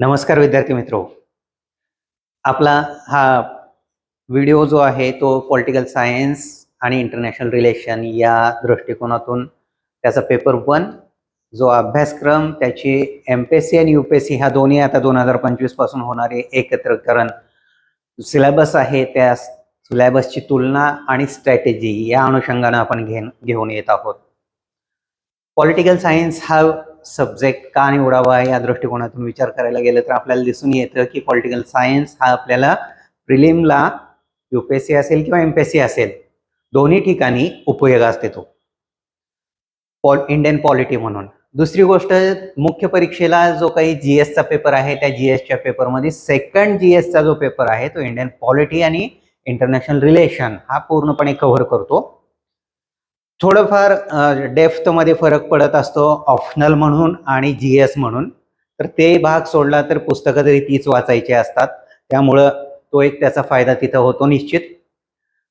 नमस्कार विद्यार्थी मित्रो. आपला हा व्हिडिओ जो आहे तो पॉलिटिकल सायन्स आणि इंटरनॅशनल रिलेशन या दृष्टिकोनातून त्याचा पेपर वन जो अभ्यासक्रम त्याची एम पी एस सी आणि यू पी एस सी ह्या दोन्ही आता दोन हजार पंचवीसपासून होणारे एकत्रकरण सिलेबस आहे त्या सिलेबसची तुलना आणि स्ट्रॅटेजी या अनुषंगानं आपण घेऊन घेऊन येत आहोत. पॉलिटिकल सायन्स हा सब्जेक्ट का निवडावा या दृष्टिकोनातून विचार करायला गेलं तर आपल्याला दिसून येतं की पॉलिटिकल सायन्स हा आपल्याला प्रिलिमला युपीएससी असेल किंवा एमपीएससी असेल दोन्ही ठिकाणी उपयोगास देतो पॉल इंडियन पॉलिटी म्हणून. दुसरी गोष्ट मुख्य परीक्षेला जो काही जी एसचा पेपर आहे त्या जी एसच्या पेपरमध्ये सेकंड जी एसचा जो पेपर आहे तो इंडियन पॉलिटी आणि इंटरनॅशनल रिलेशन हा पूर्णपणे कव्हर करतो. थोडंफार डेफ्थमध्ये फरक पडत असतो ऑप्शनल म्हणून आणि जी एस म्हणून. तर ते भाग सोडला तर पुस्तकं तरी तीच वाचायची असतात. त्यामुळं तो एक त्याचा फायदा तिथं होतो निश्चित.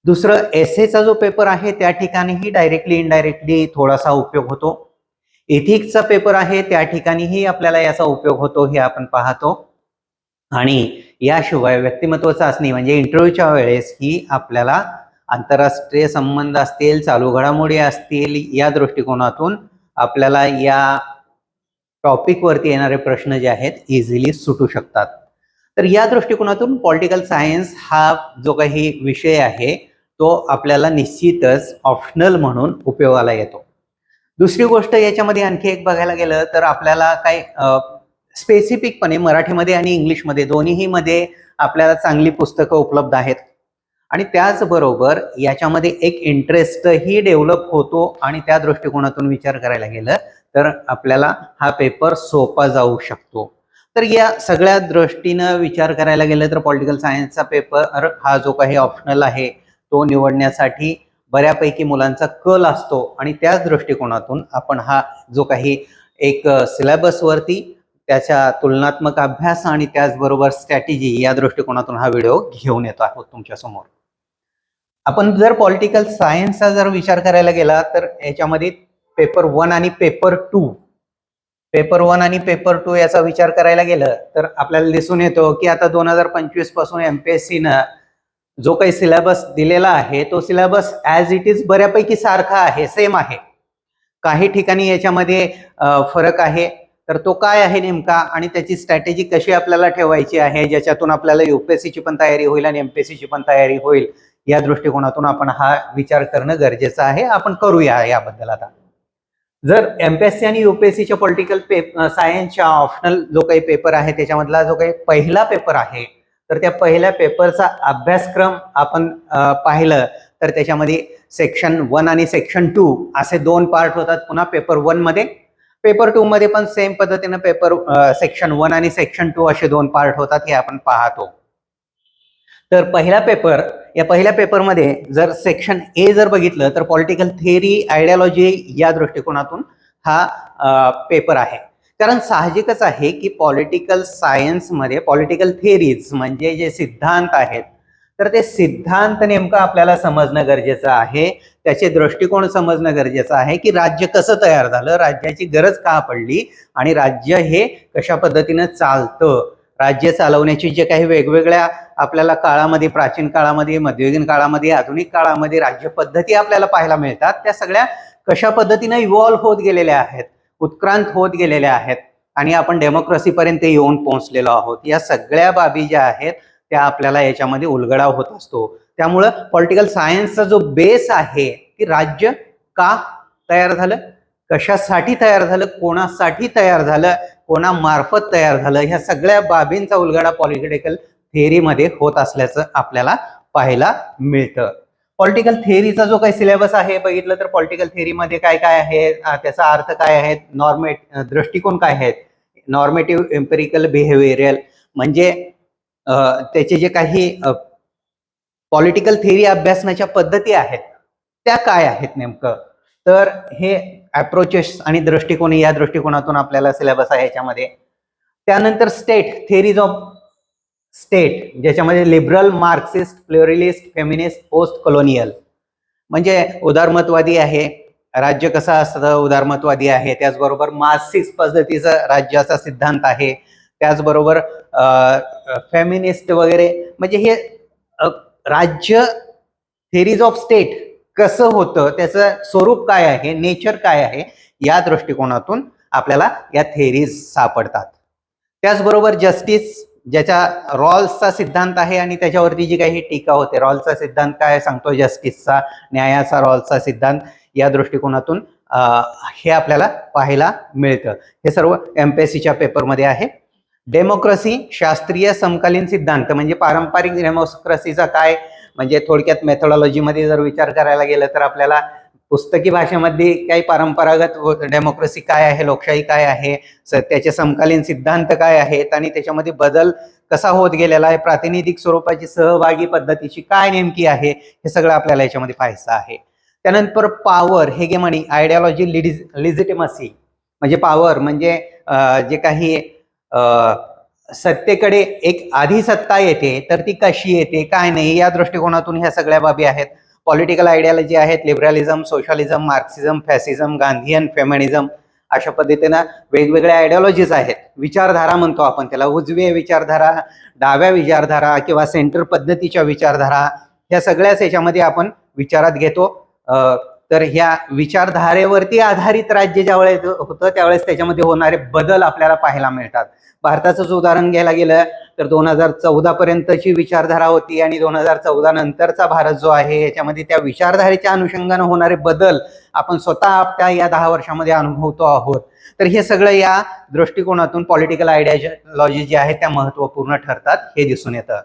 दुसरं एसएचा जो पेपर आहे त्या ठिकाणीही डायरेक्टली इनडायरेक्टली थोडासा उपयोग होतो. इथिक्सचा पेपर आहे त्या ठिकाणीही आपल्याला याचा उपयोग होतो हे आपण पाहतो. आणि याशिवाय व्यक्तिमत्व चाचणी म्हणजे इंटरव्ह्यूच्या वेळेस ही आपल्याला आंतरराष्ट्रीय संबंध असतील चालू घडामोडी असतील या दृष्टिकोनातून आपल्याला या टॉपिकवरती येणारे प्रश्न जे आहेत इझिली सुटू शकतात. तर या दृष्टिकोनातून पॉलिटिकल सायन्स हा जो काही विषय आहे तो आपल्याला निश्चितच ऑप्शनल म्हणून उपयोगाला येतो. दुसरी गोष्ट याच्यामध्ये आणखी एक बघायला गेलं तर आपल्याला काही स्पेसिफिकपणे मराठीमध्ये आणि इंग्लिशमध्ये दोन्हीही मध्ये आपल्याला चांगली पुस्तकं उपलब्ध आहेत. आणि त्याचबरोबर याच्यामध्ये एक इंटरेस्टही डेव्हलप होतो आणि त्या दृष्टिकोनातून विचार करायला गेलं तर आपल्याला हा पेपर सोपा जाऊ शकतो. तर या सगळ्या दृष्टीनं विचार करायला गेलं तर पॉलिटिकल सायन्सचा पेपर हा जो काही ऑप्शनल आहे तो निवडण्यासाठी बऱ्यापैकी मुलांचा कल असतो आणि त्याच दृष्टिकोनातून आपण हा जो काही एक सिलेबसवरती त्याच्या तुलनात्मक अभ्यास आणि त्याचबरोबर स्ट्रॅटेजी या दृष्टिकोनातून हा व्हिडिओ घेऊन येतो आहोत तुमच्यासमोर. आपण जर पॉलिटिकल सायन्सचा जर विचार करायला गेला तर याच्यामध्ये पेपर वन आणि पेपर टू पेपर वन आणि पेपर टू याचा विचार करायला गेलं तर आपल्याला दिसून येतो की आता दोन हजार पंचवीसपासून एमपीएससीनं जो काही सिलेबस दिलेला आहे तो सिलेबस ॲज इट इज बऱ्यापैकी सारखा आहे सेम आहे. काही ठिकाणी याच्यामध्ये फरक आहे. तर तो काय आहे नेमका आणि त्याची स्ट्रॅटेजी कशी आपल्याला ठेवायची आहे ज्याच्यातून आपल्याला युपीएससीची पण तयारी होईल आणि एमपीएससीची पण तयारी होईल या दृष्टिकोनातून आपण हा विचार करणं गरजेचं आहे. आपण करूया याबद्दल आता. जर एमपीएससी आणि युपीएससीच्या पॉलिटिकल पेप सायन्सच्या ऑप्शनल जो काही पेपर आहे त्याच्यामधला जो काही पहिला पेपर आहे तर त्या पहिल्या पेपरचा अभ्यासक्रम आपण पाहिलं तर त्याच्यामध्ये सेक्शन वन आणि सेक्शन टू असे दोन पार्ट होतात पुन्हा पेपर वनमध्ये. पेपर टू मध्ये पण सेम पद्धतीनं पेपर सेक्शन वन आणि सेक्शन टू असे दोन पार्ट होतात हे आपण पाहतो. तर पहिला पेपर या पहिल्या पेपरमध्ये जर सेक्शन ए जर बघितलं तर पॉलिटिकल थिअरी आयडियॉलॉजी या दृष्टिकोनातून हा पेपर आहे. कारण साहजिकच आहे की पॉलिटिकल सायन्समध्ये पॉलिटिकल थिअरीज म्हणजे जे सिद्धांत आहेत तर ते सिद्धांत नेमकं आपल्याला समजणं गरजेचं आहे. त्याचे दृष्टिकोन समजणं गरजेचं आहे की राज्य कसं तयार झालं राज्याची गरज का पडली आणि राज्य हे कशा पद्धतीनं चालतं. राज्य चालवण्याची जे काही वेगवेगळ्या आपल्याला काळामध्ये प्राचीन काळामध्ये मध्ययुगीन काळामध्ये आधुनिक काळामध्ये राज्य पद्धती आपल्याला पाहायला मिळतात त्या सगळ्या कशा पद्धतीनं इव्हॉल्व्ह होत गेलेल्या आहेत उत्क्रांत होत गेलेल्या आहेत आणि आपण डेमोक्रेसीपर्यंत येऊन पोहोचलेलो आहोत या सगळ्या बाबी ज्या आहेत त्या आपल्याला याच्यामध्ये उलगडा होत असतो. त्यामुळं पॉलिटिकल सायन्सचा जो बेस आहे की राज्य का तयार झालं? कशासाठी तयार झालं? कोणासाठी तयार झालं? कोणामार्फत तयार झालं? ह्या सगळ्या बाबींचा उलगडा पॉलिटिकल थेअरीमध्ये होत असल्याचं आपल्याला पाहायला मिळतं. पॉलिटिकल थेअरीचा जो काही सिलेबस आहे बघितलं तर पॉलिटिकल थेअरीमध्ये काय काय आहे? त्याचा अर्थ काय आहे? नॉर्मे दृष्टिकोन काय आहेत? नॉर्मेटिव्ह एम्पेरिकल बिहेवियरल म्हणजे त्याचे जे काही पॉलिटिकल थेअरी अभ्यासण्याच्या पद्धती आहेत त्या काय आहेत नेमकं? तर हे अप्रोचेस आणि दृष्टिकोन या दृष्टिकोनातून आपल्याला सिलेबस आहे याच्यामध्ये त्यानंतर स्टेट थेरीज ऑफ स्टेट ज्याच्यामध्ये liberal Marxist pluralist feminist post colonial म्हणजे उदारमतवादी आहे राज्य कसं असतं उदारमतवादी आहे त्याचबरोबर मार्क्सिस्ट पद्धतीचा राज्याचा सिद्धांत आहे त्याचबरोबर फेमिनिस्ट वगैरे म्हणजे हे राज्य थेरीज ऑफ स्टेट कसं होतं त्याचं स्वरूप काय आहे नेचर काय आहे या दृष्टिकोनातून आपल्याला या थेरीज सापडतात. त्याचबरोबर जस्टिस ज्याच्या रॉल्सचा सिद्धांत आहे आणि त्याच्यावरती जी काही टीका होते रॉल्सचा सिद्धांत काय सांगतो जस्टिसचा न्यायाचा रॉल्सचा सिद्धांत या दृष्टिकोनातून हे आपल्याला पाहायला मिळतं. हे सर्व एम पी एस सीच्या पेपरमध्ये आहे. डेमोक्रेसी शास्त्रीय समकालीन सिद्धांत म्हणजे पारंपरिक डेमोक्रेसीचा काय म्हणजे थोडक्यात मेथोडॉलॉजीमध्ये जर विचार करायला गेलं तर आपल्याला पुस्तकी भाषेमध्ये काही परंपरागत डेमोक्रेसी काय आहे लोकशाही काय आहे स- त्याचे समकालीन सिद्धांत काय आहेत आणि त्याच्यामध्ये बदल कसा होत गेलेला आहे प्रातिनिधिक स्वरूपाची सहभागी पद्धतीची काय नेमकी आहे हे सगळं आपल्याला याच्यामध्ये पाहायचं आहे. त्यानंतर पॉवर हेगेमनी आयडियॉलॉजी लिजिटिमसी म्हणजे पॉवर म्हणजे जे काही सत्तेकडे एक आधी सत्ता येते तर ती कशी येते काय नाही या दृष्टिकोनातून ह्या सगळ्या बाबी आहेत. पॉलिटिकल आयडियालॉजी आहेत liberalism socialism Marxism fascism Gandhian feminism अशा पद्धतीनं वेगवेगळ्या आयडियॉलॉजीज आहेत. विचारधारा म्हणतो आपण त्याला उजवी विचारधारा डाव्या विचारधारा किंवा सेंटर पद्धतीच्या विचारधारा ह्या सगळ्याच याच्यामध्ये आपण विचारात घेतो. तर ह्या विचारधारेवरती आधारित राज्य ज्यावेळेस होतं त्यावेळेस त्याच्यामध्ये होणारे बदल आपल्याला पाहायला मिळतात. भारताचंच उदाहरण घ्यायला गेलं तर दोन हजार चौदा पर्यंतची विचारधारा होती आणि दोन हजार चौदा नंतरचा भारत जो आहे याच्यामध्ये त्या विचारधारेच्या अनुषंगानं होणारे बदल आपण स्वतः त्या या दहा वर्षामध्ये अनुभवतो आहोत. तर हे सगळं या दृष्टिकोनातून पॉलिटिकल आयडियालॉजी जी आहे त्या महत्त्वपूर्ण ठरतात हे दिसून येतं.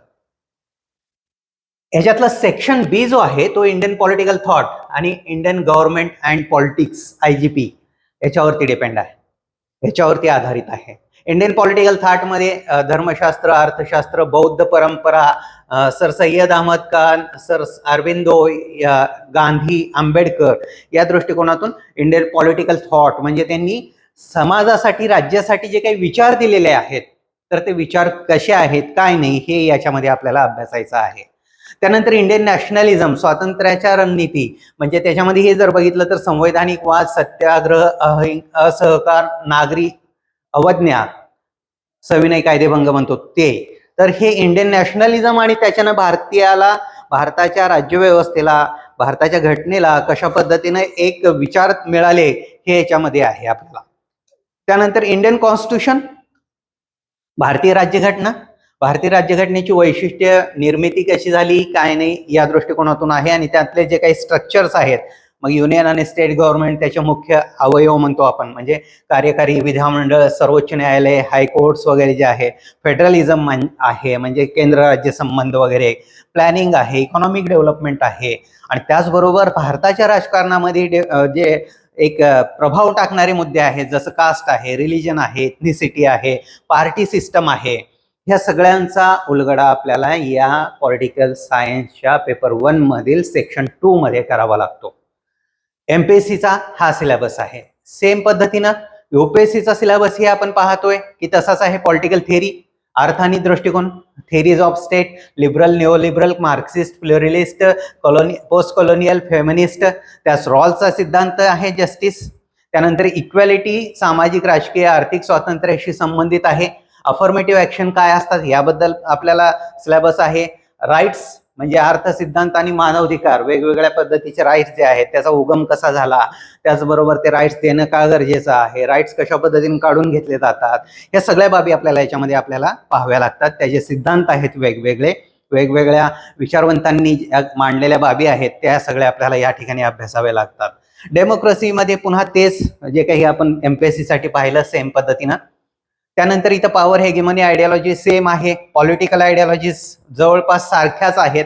ह्याच्यातला सेक्शन बी जो आहे तो इंडियन पॉलिटिकल थॉट आणि Indian government and politics I G P याच्यावरती डिपेंड आहे. याच्यावरती आधारित आहे. इंडियन पॉलिटिकल थाटमध्ये धर्मशास्त्र अर्थशास्त्र बौद्ध परंपरा सर सय्यद अहमद खान सर अरविंदो गांधी आंबेडकर या दृष्टिकोनातून इंडियन पॉलिटिकल थॉट म्हणजे त्यांनी समाजासाठी राज्यासाठी जे काही विचार दिलेले आहेत तर ते विचार कसे आहेत काय नाही हे याच्यामध्ये आपल्याला अभ्यासायचं आहे. त्यानंतर इंडियन नॅशनलिझम स्वातंत्र्याच्या रणनीती म्हणजे त्याच्यामध्ये हे जर बघितलं तर संवैधानिक वाद सत्याग्रह असहकार नागरी अवज्ञा सविनय कायदेभंग म्हणतो ते. तर हे इंडियन नॅशनलिझम आणि त्याच्यानं भारतीयाला भारताच्या राज्यव्यवस्थेला भारताच्या घटनेला कशा पद्धतीने एक विचार मिळाले हे याच्यामध्ये आहे आपल्याला. त्यानंतर इंडियन कॉन्स्टिट्यूशन भारतीय राज्यघटना. भारतीय राज्यघटनेची वैशिष्ट्य निर्मिती कशी झाली काय नाही या दृष्टिकोनातून आहे. आणि त्यातले जे काही स्ट्रक्चर्स आहेत मग युनियन आणि स्टेट गव्हर्नमेंट त्याचे मुख्य अवयव म्हणतो आपण. म्हणजे कार्यकारी विधानमंडळ सर्वोच्च न्यायालय हायकोर्ट्स वगैरे जे आहे फेडरलिझम आहे म्हणजे केंद्र राज्य संबंध वगैरे प्लॅनिंग आहे इकॉनॉमिक डेव्हलपमेंट आहे. आणि त्याचबरोबर भारताच्या राजकारणामध्ये जे एक प्रभाव टाकणारे मुद्दे आहेत जसं कास्ट आहे रिलिजन आहे इथनिसिटी आहे पार्टी सिस्टम आहे ह्या सगळ्यांचा उलगडा आपल्याला या पॉलिटिकल सायन्सच्या पेपर वन मधील सेक्शन टू मध्ये करावा लागतो. एमपीएससीचा हा सिलेबस आहे. सेम पद्धतीनं युपीएससीचा सिलेबस ही आपण पाहतोय की तसाच आहे पॉलिटिकल थेअरी अर्थ आणि दृष्टिकोन theories of state liberal neoliberal Marxist pluralist colony post colonial feminist त्यास रॉलचा सिद्धांत आहे जस्टिस त्यानंतर इक्वॅलिटी सामाजिक राजकीय आर्थिक स्वातंत्र्याशी संबंधित आहे. अफर्मेटिव्ह ॲक्शन काय असतात याबद्दल आपल्याला सिलेबस आहे. राईट्स म्हणजे अर्थ सिद्धांत आणि मानवाधिकार वेगवेगळ्या पद्धतीचे राईट्स जे आहेत त्याचा उगम कसा झाला? त्याचबरोबर ते राईट्स देणं का गरजेचं आहे? राईट्स कशा पद्धतीने काढून घेतले जातात? या सगळ्या बाबी आपल्याला याच्यामध्ये आपल्याला पाहाव्या लागतात. त्याचे सिद्धांत आहेत वेगवेगळे वेगवेगळ्या विचारवंतांनी ज्या मांडलेल्या बाबी आहेत त्या सगळ्या आपल्याला या ठिकाणी अभ्यासाव्या लागतात. डेमोक्रेसीमध्ये पुन्हा तेच जे काही आपण एमपीएससी साठी पाहिलं सेम पद्धतीनं. त्यानंतर इथं पॉवर हेगेमनी आयडियॉलॉजी सेम आहे. पॉलिटिकल आयडियॉलॉजीज जवळपास सारख्याच आहेत.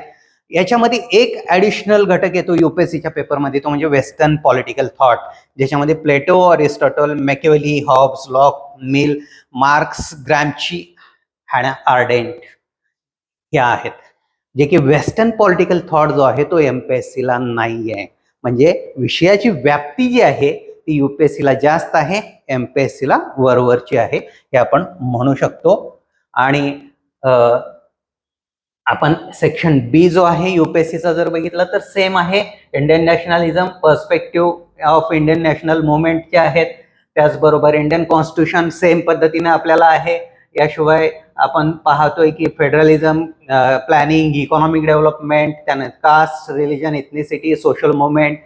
याच्यामध्ये एक ऍडिशनल घटक येतो युपीएससीच्या पेपरमध्ये तो म्हणजे वेस्टर्न पॉलिटिकल थॉट ज्याच्यामध्ये Plato Aristotle Machiavelli Hobbes Locke Mill Marx Gramsci Hannah Arendt ह्या आहेत. जे की वेस्टर्न पॉलिटिकल थॉट जो आहे तो एमपीएससीला नाही आहे म्हणजे विषयाची व्याप्ती जी आहे ती युपीएससीला जास्त आहे एमपीएससीला वरवरची आहे हे आपण म्हणू शकतो. आणि आपण सेक्शन बी जो आहे युपीएससीचा जर बघितलं तर सेम आहे. Indian nationalism perspective of Indian national movement जे आहेत. त्याचबरोबर इंडियन कॉन्स्टिट्यूशन सेम पद्धतीने आपल्याला आहे. याशिवाय आपण पाहतोय की फेडरलिझम प्लॅनिंग इकॉनॉमिक डेव्हलपमेंट त्यानंतर caste religion ethnicity social movement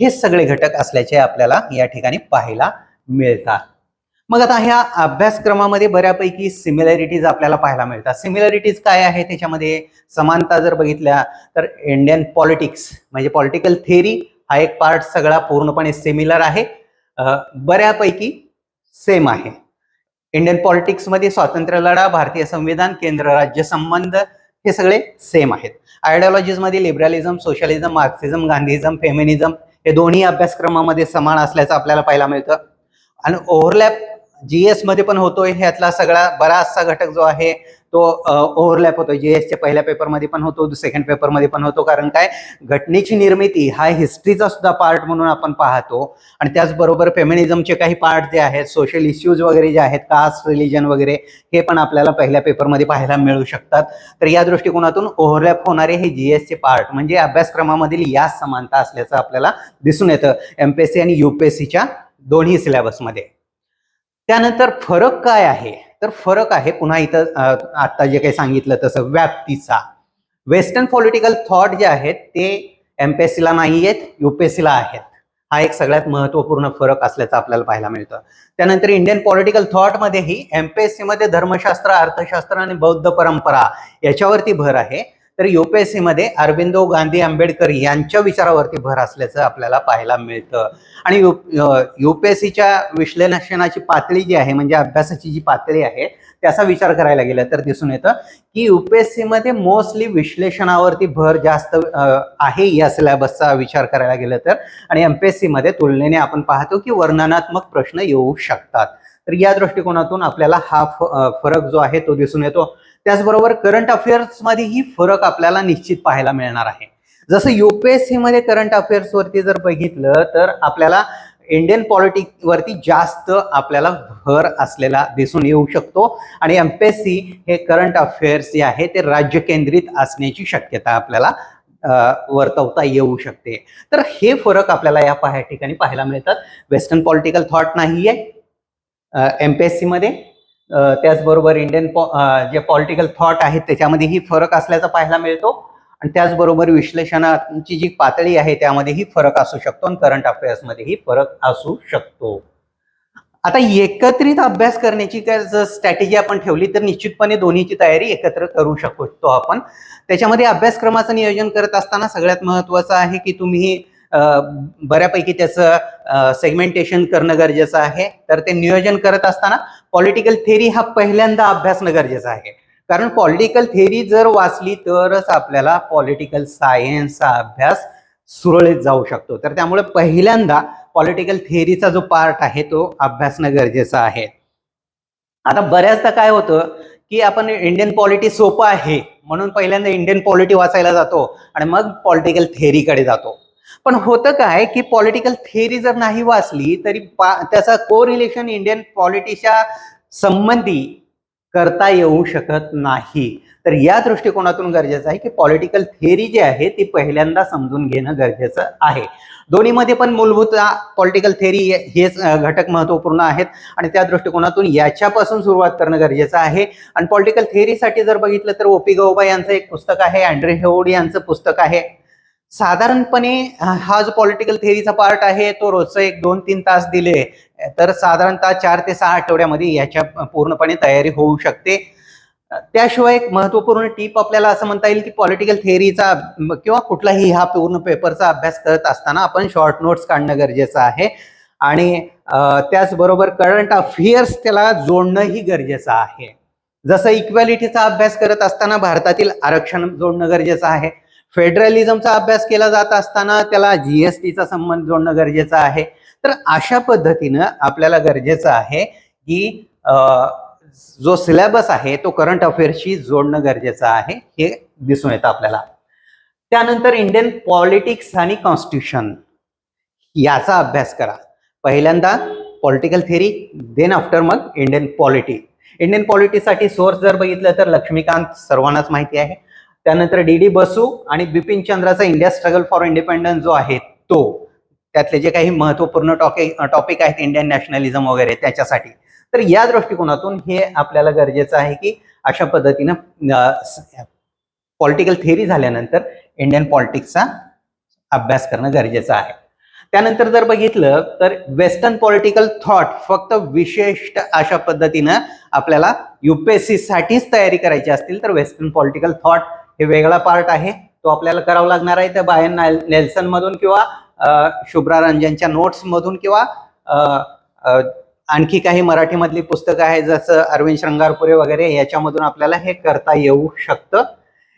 हे सगळे घटक असल्याचे आपल्याला या ठिकाणी पाहायला मिळतात. मग आता ह्या अभ्यासक्रमामध्ये बऱ्यापैकी सिमिलॅरिटीज आपल्याला पाहायला मिळतात. सिमिलॅरिटीज काय आहे त्याच्यामध्ये समानता जर बघितल्या तर इंडियन पॉलिटिक्स म्हणजे पॉलिटिकल थेअरी हा एक पार्ट सगळा पूर्णपणे सिमिलर आहे. बऱ्यापैकी सेम आहे. इंडियन पॉलिटिक्समध्ये स्वातंत्र्य लढा भारतीय संविधान केंद्र राज्य संबंध हे सगळे सेम आहेत. आयडिओलॉजीजमध्ये लिबरलिझम सोशलिझम मार्क्सिझम गांधीझम फेमिनिझम हे दोन्ही अभ्यासक्रमामध्ये समान असल्याचं आपल्याला पाहायला मिळतं. आणि ओव्हरलॅप जीएसमध्ये पण होतोय ह्यातला सगळा बराचसा घटक जो आहे तो ओव्हरलॅप होतोय जीएसच्या पहिल्या पेपरमध्ये पण होतो सेकंड पेपरमध्ये पण होतो. कारण काय? घटनेची निर्मिती हा हिस्ट्रीचा सुद्धा पार्ट म्हणून आपण पाहतो. आणि त्याचबरोबर फेमिनिझमचे काही पार्ट जे आहेत सोशल इश्यूज वगैरे जे आहेत कास्ट रिलिजन वगैरे हे पण आपल्याला पहिल्या पेपरमध्ये पाहायला मिळू शकतात. तर या दृष्टिकोनातून ओव्हरलॅप होणारे हे जीएसचे पार्ट म्हणजे अभ्यासक्रमामधील या समानता असल्याचं आपल्याला दिसून येतं. एमपीएससी आणि युपीएससीच्या दोन्ही सिलेबसमध्ये त्यानंतर फरक काय आहे? तर फरक आहे. पुन्हा इथं आता जे काही सांगितलं तसं व्याप्तीचा. वेस्टर्न पॉलिटिकल थॉट जे आहेत ते एमपीएससीला नाही आहेत युपीएससीला आहेत. हा एक सगळ्यात महत्त्वपूर्ण फरक असल्याचं आपल्याला पाहायला मिळतं. त्यानंतर इंडियन पॉलिटिकल थॉटमध्येही एमपीएससी मध्ये धर्मशास्त्र अर्थशास्त्र आणि बौद्ध परंपरा याच्यावरती भर आहे. तर युपीएससी मध्ये अरविंदो गांधी आंबेडकर यांच्या विचारावरती भर असल्याचं आपल्याला पाहायला मिळतं. आणि युपीएससीच्या विश्लेषणाची पातळी जी आहे म्हणजे अभ्यासाची जी पातळी आहे त्याचा विचार करायला गेला तर दिसून येतं की युपीएससी मध्ये मोस्टली विश्लेषणावरती भर जास्त आहे या सिलेबसचा विचार करायला गेला तर. आणि एमपीएससी मध्ये तुलनेने आपण पाहतो की वर्णनात्मक प्रश्न येऊ शकतात. तर या दृष्टिकोनातून आपल्याला हा फरक जो आहे तो दिसून येतो. त्याचबरोबर करंट अफेअर्स मध्येही फरक आपल्याला निश्चित पाहायला मिळणार आहे. जसं युपीएससी मध्ये करंट अफेअर्सवरती जर बघितलं तर आपल्याला इंडियन पॉलिटिक्स वरती जास्त आपल्याला भर असलेला दिसून येऊ शकतो. आणि एमपीएससी हे करंट अफेअर्स जे आहे ते राज्य केंद्रित असण्याची शक्यता आपल्याला वर्तवता येऊ शकते. तर हे फरक आपल्याला या पाह्या ठिकाणी पाहायला मिळतात. वेस्टर्न पॉलिटिकल थॉट नाही आहे एमपीएससी मध्ये. सीमध्ये त्याचबरोबर इंडियन पॉ- जे पॉलिटिकल थॉट आहेत त्याच्यामध्येही फरक असल्याचा पाहायला मिळतो. आणि त्याचबरोबर विश्लेषणाची जी पातळी आहे त्यामध्येही फरक असू शकतो आणि करंट अफेअर्समध्येही फरक असू शकतो. आता एकत्रित अभ्यास करण्याची काय जर स्ट्रॅटेजी आपण ठेवली तर निश्चितपणे दोन्हीची तयारी एकत्र करू शकतो आपण. त्याच्यामध्ये अभ्यासक्रमाचं नियोजन करत असताना सगळ्यात महत्त्वाचं आहे की तुम्ही बऱ्यापैकी त्याचं सेगमेंटेशन करणं गरजेचं आहे. तर ते नियोजन करत असताना पॉलिटिकल थेअरी हा पहिल्यांदा अभ्यासणं गरजेचं आहे. कारण पॉलिटिकल थेअरी जर वाचली तरच आपल्याला पॉलिटिकल सायन्सचा अभ्यास सुरळीत जाऊ शकतो. तर त्यामुळे पहिल्यांदा पॉलिटिकल थेअरीचा जो पार्ट आहे तो अभ्यासणं गरजेचं आहे. आता बऱ्याचदा काय होतं की आपण इंडियन पॉलिटी सोपं आहे म्हणून पहिल्यांदा इंडियन पॉलिटी वाचायला जातो आणि मग पॉलिटिकल थेअरीकडे जातो. पण होतं काय की पॉलिटिकल थेअरी जर नाही वाचली तरी पा- त्याचा को रिलेशन इंडियन पॉलिटीच्या संबंधी करता येऊ शकत नाही. तर या दृष्टिकोनातून गरजेचं आहे की पॉलिटिकल थेअरी जी आहे ती पहिल्यांदा समजून घेणं गरजेचं आहे. दोन्हीमध्ये पण मूलभूत पॉलिटिकल थेअरी हेच घटक महत्त्वपूर्ण आहेत आणि त्या दृष्टिकोनातून याच्यापासून सुरुवात करणं गरजेचं आहे. आणि पॉलिटिकल थेअरीसाठी जर बघितलं तर ओपी गौबा यांचं एक पुस्तक आहे अँड्रे हेवड यांचं पुस्तक आहे. साधारणपणे हा जो पॉलिटिकल थेअरीचा पार्ट आहे तो रोजचं एक दोन तीन तास दिले. तर साधारणतः चार ते सहा आठवड्यामध्ये याच्या पूर्णपणे तयारी होऊ शकते. त्याशिवाय एक महत्त्वपूर्ण टीप आपल्याला असं म्हणता येईल की पॉलिटिकल थेअरीचा किंवा कुठलाही हा पूर्ण पेपरचा अभ्यास करत असताना आपण शॉर्ट नोट्स काढणं गरजेचं आहे. आणि त्याचबरोबर करंट अफेअर्स त्याला जोडणंही गरजेचं आहे. जसं इक्वॅलिटीचा अभ्यास करत असताना भारतातील आरक्षण जोडणं गरजेचं आहे. फेडरलिझमचा अभ्यास केला जात असताना त्याला जीएसटीचा संबंध जोडणं गरजेचं आहे. तर अशा पद्धतीनं आपल्याला गरजेचं आहे की जो सिलेबस आहे तो करंट अफेअर्सशी जोडणं गरजेचं आहे हे दिसून येतं आपल्याला. त्यानंतर इंडियन पॉलिटिक्स आणि कॉन्स्टिट्यूशन याचा अभ्यास करा. पहिल्यांदा पॉलिटिकल थेरी देन आफ्टर मग इंडियन पॉलिटी इंडियन पॉलिटीसाठी सोर्स जर बघितलं तर लक्ष्मीकांत सर्वांनाच माहिती आहे. त्यानंतर डी डी बसू आणि बिपिन चंद्राचा इंडिया स्ट्रगल फॉर इंडिपेंडन्स जो आहे तो. त्यातले जे काही महत्त्वपूर्ण टॉपिक टॉपिक आहेत इंडियन नॅशनलिझम वगैरे त्याच्यासाठी. तर या दृष्टिकोनातून हे आपल्याला गरजेचं आहे की अशा पद्धतीनं पॉलिटिकल थेअरी झाल्यानंतर इंडियन पॉलिटिक्सचा अभ्यास करणं गरजेचं आहे. त्यानंतर जर बघितलं तर वेस्टर्न पॉलिटिकल थॉट फक्त विशिष्ट अशा पद्धतीनं आपल्याला युपीएससी साठीच तयारी करायची असतील तर वेस्टर्न पॉलिटिकल थॉट हे वेगळा पार्ट आहे. तो आपल्याला करावा लागणार आहे तर बायन नेल्सन मधून किंवा शुभ्रा रंजनच्या नोट्स मधून किंवा आणखी काही मराठीमधली पुस्तकं आहे जसं अरविंद श्रंगारपुरे वगैरे याच्यामधून आपल्याला हे करता येऊ शकतं.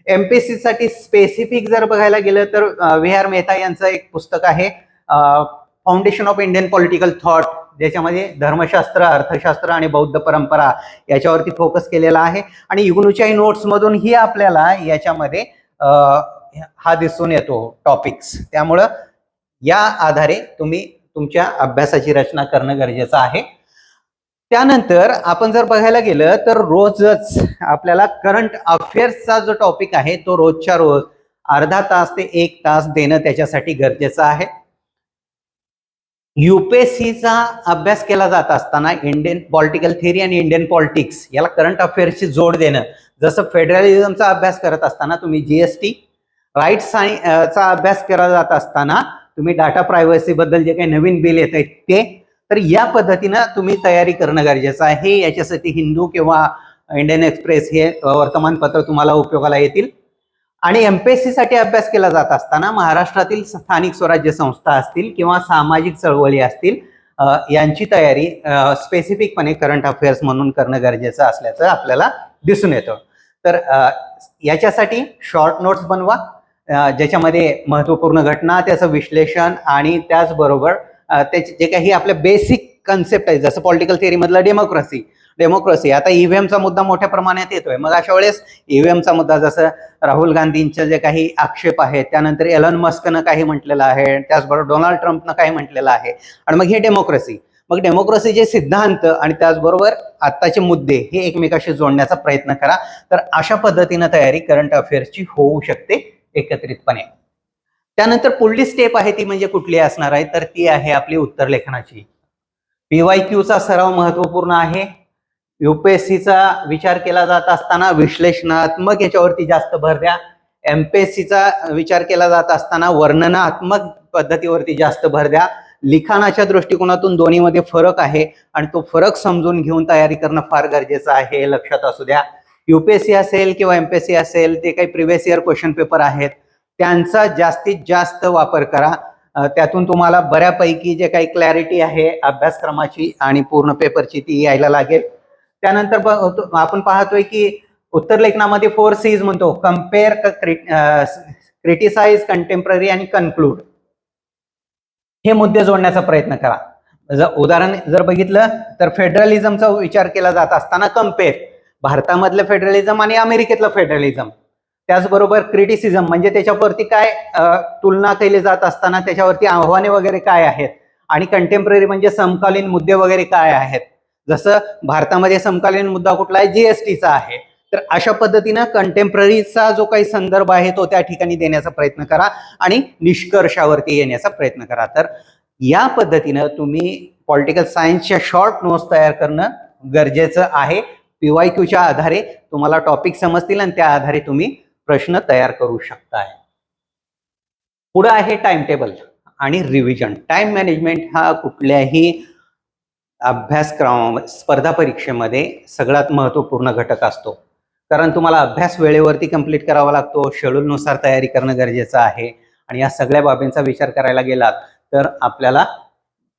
एमपीसी साठी स्पेसिफिक जर बघायला गेलं तर व्ही आर मेहता यांचं एक पुस्तक आहे foundation of Indian political thought ज्याच्यामध्ये धर्मशास्त्र अर्थशास्त्र आणि बौद्ध परंपरा याच्यावरती फोकस केलेला आहे. आणि युगनुच्याही नोट्स ही आपल्याला याच्यामध्ये हा दिसून येतो टॉपिक्स त्यामुळं या आधारे तुम्ही तुमच्या अभ्यासाची रचना करणं गरजेचं आहे. त्यानंतर आपण जर बघायला गेलं तर रोजच आपल्याला करंट अफेअर्सचा जो टॉपिक आहे तो रोजच्या रोज अर्धा तास ते एक तास देणं त्याच्यासाठी गरजेचं आहे. युपीएससीचा अभ्यास केला जात असताना इंडियन पॉलिटिकल थिअरी आणि इंडियन पॉलिटिक्स याला करंट अफेअर्सची जोड देणं. जसं फेडरलिझमचा अभ्यास करत असताना तुम्ही जीएसटी राईट्स आणि चा अभ्यास केला जात असताना तुम्ही डाटा प्रायव्हसीबद्दल जे काही नवीन बिल येत आहेत ते तर या पद्धतीनं तुम्ही तयारी करणं गरजेचं आहे. याच्यासाठी हिंदू किंवा इंडियन एक्सप्रेस हे वर्तमानपत्र तुम्हाला उपयोगाला येतील. आणि एमपीएससी साठी अभ्यास केला जात असताना महाराष्ट्रातील स्थानिक स्वराज्य संस्था असतील किंवा सामाजिक चळवळी असतील यांची तयारी स्पेसिफिकपणे करंट अफेअर्स म्हणून करणं गरजेचं असल्याचं आपल्याला दिसून येतं. तर याच्यासाठी शॉर्ट नोट्स बनवा ज्याच्यामध्ये महत्त्वपूर्ण घटना त्याचं विश्लेषण आणि त्याचबरोबर त्याचे जे काही आपल्या बेसिक कन्सेप्ट आहे जसं पॉलिटिकल थिअरीमधलं डेमोक्रसी डेमोक्रेसी डेमोक्रेसी आता ईव्हीएमचा मुद्दा मोठ्या प्रमाणात येतोय. मग अशा वेळेस ईव्हीएमचा मुद्दा जसं राहुल गांधींचे जे काही आक्षेप आहेत त्यानंतर एलन मस्कनं काही म्हटलेलं आहे त्याचबरोबर डोनाल्ड ट्रम्पनं काही म्हटलेलं आहे. आणि मग हे डेमोक्रेसी मग डेमोक्रेसीचे सिद्धांत आणि त्याचबरोबर आत्ताचे मुद्दे हे एकमेकाशी जोडण्याचा प्रयत्न करा. तर अशा पद्धतीनं तयारी करंट अफेअर्सची होऊ शकते एकत्रितपणे. त्यानंतर पुढली स्टेप आहे ती म्हणजे कुठली असणार आहे? तर ती आहे आपली उत्तर लेखनाची. पीवाय क्यूचा सराव महत्त्वपूर्ण आहे. युपीएससीचा विचार केला जात असताना विश्लेषणात्मक याच्यावरती जास्त भर द्या. एमपीएससीचा विचार केला जात असताना वर्णनात्मक पद्धतीवरती जास्त भर द्या. लिखाणाच्या दृष्टिकोनातून दोन्हीमध्ये फरक आहे आणि तो फरक समजून घेऊन तयारी करणं फार गरजेचं आहे हे लक्षात असू द्या. युपीएससी असेल किंवा एमपीएससी असेल ते काही प्रिव्हियस इयर क्वेश्चन पेपर आहेत. त्यांचा जास्तीत जास्त वापर करा. त्यातून तुम्हाला बऱ्यापैकी जे काही क्लॅरिटी आहे अभ्यासक्रमाची आणि पूर्ण पेपरची ती यायला लागेल. त्यानंतर आपण पाहतोय की उत्तर लेखनामध्ये फोर सीज म्हणतो. कंपेअर क्रिटिसाइज कंटेम्पररी आणि कन्क्लूड हे मुद्दे जोडण्याचा प्रयत्न करा. जर उदाहरण जर बघितलं तर फेडरलिझमचा विचार केला जात असताना कंपेअर भारतामधलं फेडरलिझम आणि अमेरिकेतलं फेडरलिझम त्याचबरोबर क्रिटिसिझम म्हणजे त्याच्यावरती काय तुलना केली जात असताना त्याच्यावरती आव्हाने वगैरे काय आहेत? आणि कंटेम्पररी म्हणजे समकालीन मुद्दे वगैरे काय आहेत? जसं भारतामध्ये समकालीन मुद्दा कुठला आहे जीएसटीचा आहे. तर अशा पद्धतीनं कंटेम्पररीचा जो काही संदर्भ आहे तो त्या ठिकाणी देण्याचा प्रयत्न करा आणि निष्कर्षावरती येण्याचा प्रयत्न करा. तर या पद्धतीनं तुम्ही पॉलिटिकल सायन्सच्या शॉर्ट नोट्स तयार करणं गरजेचं आहे. पीवाय क्यूच्या आधारे तुम्हाला टॉपिक समजतील आणि त्या आधारे तुम्ही प्रश्न तयार करू शकताय. पुढं आहे टाइम टेबल आणि रिव्हिजन टाइम मॅनेजमेंट हा कुठल्याही अभ्यासक्रम स्पर्धा परीक्षेमध्ये सगळ्यात महत्त्वपूर्ण घटक असतो. कारण तुम्हाला अभ्यास वेळेवरती कंप्लीट करावा लागतो शेड्यूलनुसार तयारी करणं गरजेचं आहे आणि या सगळ्या बाबींचा विचार करायला गेलात तर आपल्याला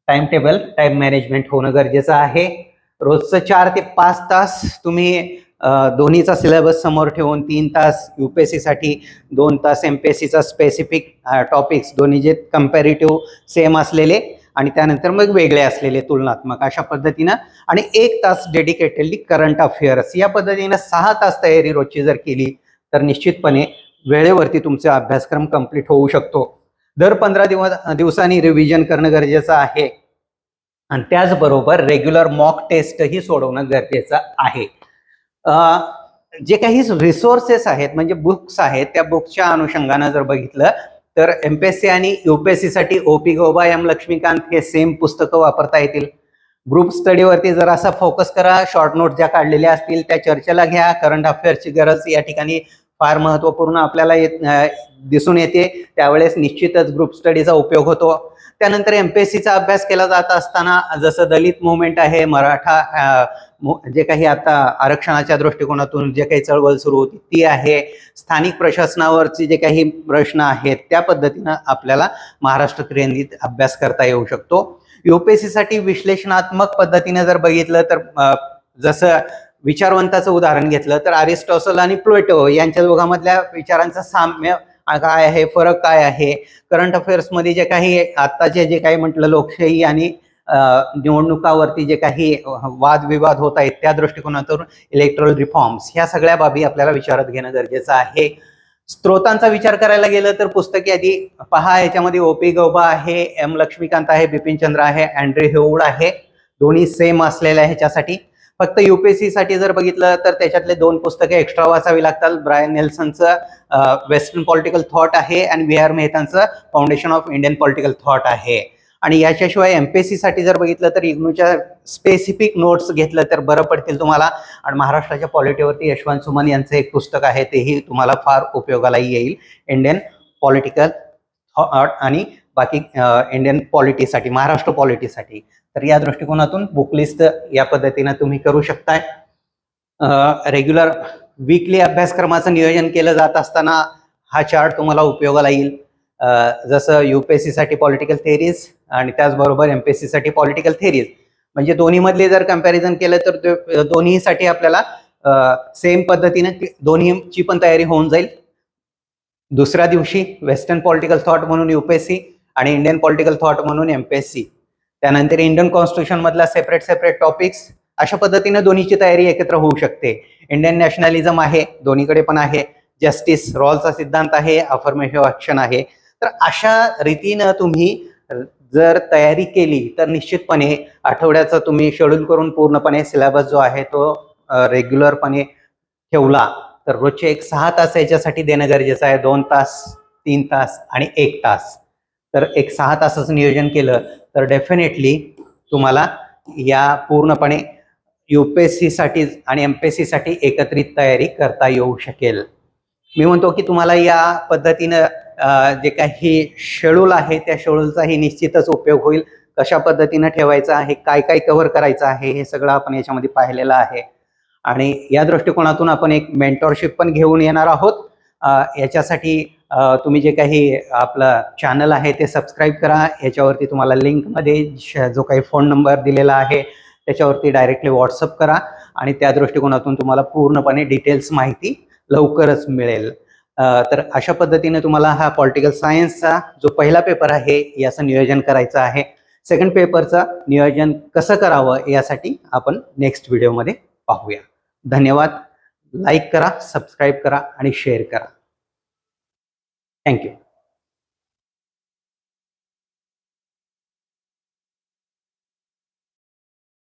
टाइम टेबल टाइम मॅनेजमेंट होणं गरजेचं आहे. रोजचं चार ते पाच तास तुम्ही दोन्हीचा सिलेबस समोर ठेवून तीन तास यू पी एससाठी दोन तास एम पी एस सीचा स्पेसिफिक टॉपिक्स दोन्ही जे कम्पॅरेटिव्ह सेम असलेले आणि त्यानंतर मग वेगळे असलेले तुलनात्मक अशा पद्धतीनं आणि एक तास डेडिकेटेडली करंट अफेअर्स या पद्धतीनं सहा तास तयारी रोजची जर केली तर निश्चितपणे वेळेवरती तुमचा अभ्यासक्रम कंप्लीट होऊ शकतो. दर पंधरा दिवस दिवसांनी रिव्हिजन करणं गरजेचं आहे. आणि त्याचबरोबर रेग्युलर मॉक टेस्टही सोडवणं गरजेचं आहे. जे काही रिसोर्सेस आहेत म्हणजे बुक्स आहेत त्या बुक्सच्या अनुषंगानं जर बघितलं तर एमपीएससी आणि युपीएससी साठी ओपी गोबा एम लक्ष्मीकांत हे सेम पुस्तकं वापरता येतील. ग्रुप स्टडीवरती जर असा फोकस करा. शॉर्ट नोट ज्या काढलेल्या असतील त्या चर्चेला घ्या. करंट अफेअर्सची गरज या ठिकाणी फार महत्त्वपूर्ण आपल्याला येत दिसून येते. त्यावेळेस निश्चितच ग्रुप स्टडीचा उपयोग होतो. त्यानंतर एमपीएससीचा अभ्यास केला जात असताना जसं दलित मुवमेंट आहे मराठा मु- जे काही आता आरक्षणाच्या दृष्टिकोनातून जे काही चळवळ सुरू होती ती आहे. स्थानिक प्रशासनावरचे जे काही प्रश्न आहेत त्या पद्धतीनं आपल्याला महाराष्ट्र केंद्रित अभ्यास करता येऊ शकतो. युपीएससीसाठी विश्लेषणात्मक पद्धतीने जर बघितलं तर जसं विचारवंताचं उदाहरण घेतलं तर अरिस्टॉसल आणि प्लोटो यांच्या दोघांमधल्या विचारांचं साम्य काय आहे फरक काय आहे? करंट अफेअर्समध्ये जे काही आत्ताचे जे काही म्हटलं लोकशाही आणि निवडणुकावरती जे काही वादविवाद होत आहेत त्या दृष्टिकोनातून इलेक्ट्रल रिफॉर्म्स ह्या सगळ्या बाबी आपल्याला विचारात घेणं गरजेचं आहे. स्त्रोतांचा विचार करायला गेलं तर पुस्तके आधी पहा याच्यामध्ये ओपी गौबा आहे एम लक्ष्मीकांत आहे बिपिन चंद्र आहे अँड्रे हेऊड आहे. दोन्ही सेम असलेल्या ह्याच्यासाठी फक्त युपीएससी साठी जर बघितलं तर त्याच्यातले दोन पुस्तके एक्स्ट्रा वाचावी लागतात. ब्रायन नेल्सनचं वेस्टर्न पॉलिटिकल थॉट आहे आणि V R मेहतांचं foundation of Indian political thought आहे. आणि याच्याशिवाय एमपीएससी साठी जर बघितलं तर इग्नूच्या स्पेसिफिक नोट्स घेतलं तर बरं पडतील तुम्हाला. आणि महाराष्ट्राच्या पॉलिटीवरती यशवंत सुमन यांचं एक पुस्तक आहे तेही तुम्हाला फार उपयोगाला येईल. इंडियन पॉलिटिकल थॉट आणि बाकी इंडियन पॉलिटीसाठी महाराष्ट्र पॉलिटीसाठी तर या दृष्टिकोनातून बुकलिस्ट या पद्धतीनं तुम्ही करू शकताय. रेग्युलर वीकली अभ्यासक्रमाचं नियोजन केलं जात असताना हा चार्ट तुम्हाला उपयोगाला येईल. अं, जसं युपीएससी साठी पॉलिटिकल थेरीज आणि त्याचबरोबर एमपीएससी साठी पॉलिटिकल थेरीज म्हणजे दोन्हीमधले जर कंपॅरिझन केलं तर दोन्हीसाठी आपल्याला सेम पद्धतीनं दोन्हीची पण तयारी होऊन जाईल. दुसऱ्या दिवशी वेस्टर्न पॉलिटिकल थॉट म्हणून युपीएससी आणि इंडियन पॉलिटिकल थॉट म्हणून एम पी एस सी त्यानंतर इंडियन कॉन्स्टिट्यूशनमधला सेपरेट सेपरेट टॉपिक्स अशा पद्धतीने दोन्हीची तयारी एकत्र होऊ शकते. इंडियन नॅशनॅलिझम आहे दोन्हीकडे पण आहे. जस्टिस रॉलचा सिद्धांत आहे अफर्मेटिव्ह ॲक्शन आहे. तर अशा रीतीनं तुम्ही जर तयारी केली तर निश्चितपणे आठवड्याचा तुम्ही शेड्यूल करून पूर्णपणे सिलेबस जो आहे तो रेग्युलरपणे ठेवला. तर रोजचे एक सहा तास याच्यासाठी देणं गरजेचं आहे. दोन तास तीन तास आणि एक तास. तर एक सहा तासाचं नियोजन केलं तर डेफिनेटली तुम्हाला या पूर्णपणे यू पी एस सीसाठी आणि एम पी एससाठी एकत्रित तयारी करता येऊ शकेल. मी म्हणतो की तुम्हाला या पद्धतीनं जे काही शेड्यूल आहे त्या शेड्यूलचाही निश्चितच उपयोग होईल. कशा पद्धतीनं ठेवायचं आहे काय काय कव्हर करायचं आहे हे सगळं आपण याच्यामध्ये पाहिलेलं आहे. आणि या दृष्टिकोनातून आपण एक मेंटॉरशिप पण घेऊन येणार आहोत. याच्यासाठी तुम्ही जे काही आपलं चॅनल आहे ते सबस्क्राईब करा. याच्यावरती तुम्हाला लिंकमध्ये जो काही फोन नंबर दिलेला आहे त्याच्यावरती डायरेक्टली व्हॉट्सअप करा आणि त्या दृष्टिकोनातून तुम्हाला पूर्णपणे डिटेल्स माहिती लवकरच मिळेल. तर अशा पद्धतीने तुम्हाला हा पॉलिटिकल सायन्सचा जो पहिला पेपर आहे याचं नियोजन करायचं आहे. सेकंड पेपरचं नियोजन कसं करावं यासाठी आपण नेक्स्ट व्हिडिओमध्ये पाहूया. धन्यवाद. लाईक करा सबस्क्राईब करा आणि शेअर करा. Thank you.